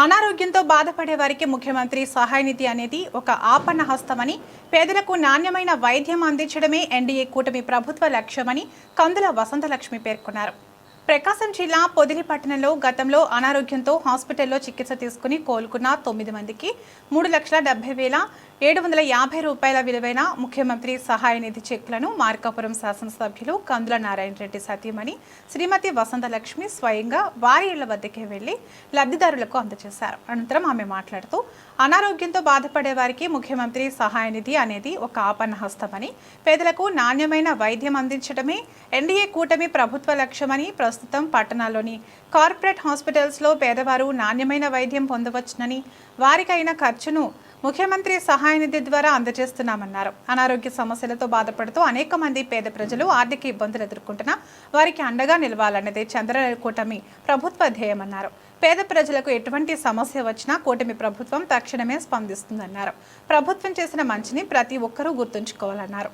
అనారోగ్యంతో బాధపడే వారికి ముఖ్యమంత్రి సహాయ నిధి అనేది ఒక ఆపన్న హస్తమని పేదలకు నాణ్యమైన వైద్యం అందించడమే ఎన్డీఏ కూటమి ప్రభుత్వ లక్ష్యమని కందుల వసంతలక్ష్మి పేర్కొన్నారు. ప్రకాశం జిల్లా పొదిలి పట్టణంలో గతంలో అనారోగ్యంతో హాస్పిటల్లో చికిత్స తీసుకుని కోలుకున్న తొమ్మిది మందికి మూడు లక్షల డెబ్బై వేల ఏడు వందల యాభై రూపాయల విలువైన ముఖ్యమంత్రి సహాయ నిధి చెక్లను మార్కాపురం శాసనసభ్యులు కందుల నారాయణ రెడ్డి సతీమణి శ్రీమతి వసంతలక్ష్మి స్వయంగా వారి ఇళ్ళ వద్దకే వెళ్ళి లబ్ధిదారులకు అందజేశారు. అనంతరం ఆమె మాట్లాడుతూ అనారోగ్యంతో బాధపడే వారికి ముఖ్యమంత్రి సహాయ నిధి అనేది ఒక ఆపన్న హస్తమని పేదలకు నాణ్యమైన వైద్యం అందించడమే ఎన్డీఏ కూటమి ప్రభుత్వ లక్ష్యమని ప్రస్తుతం పట్టణాల్లోని కార్పొరేట్ హాస్పిటల్స్లో పేదవారు నాణ్యమైన వైద్యం పొందవచ్చునని వారికైన ఖర్చును ముఖ్యమంత్రి సహాయ నిధి ద్వారా అందజేస్తున్నామన్నారు. అనారోగ్య సమస్యలతో బాధపడుతూ అనేక మంది పేద ప్రజలు ఆర్థిక ఇబ్బందులు ఎదుర్కొంటున్నా వారికి అండగా నిలవాలన్నదే చంద్ర కూటమి ప్రభుత్వ ధ్యేయమన్నారు. పేద ప్రజలకు ఎటువంటి సమస్య వచ్చినా కూటమి ప్రభుత్వం తక్షణమే స్పందిస్తుందన్నారు. ప్రభుత్వం చేసిన మంచిని ప్రతి ఒక్కరూ గుర్తుంచుకోవాలన్నారు.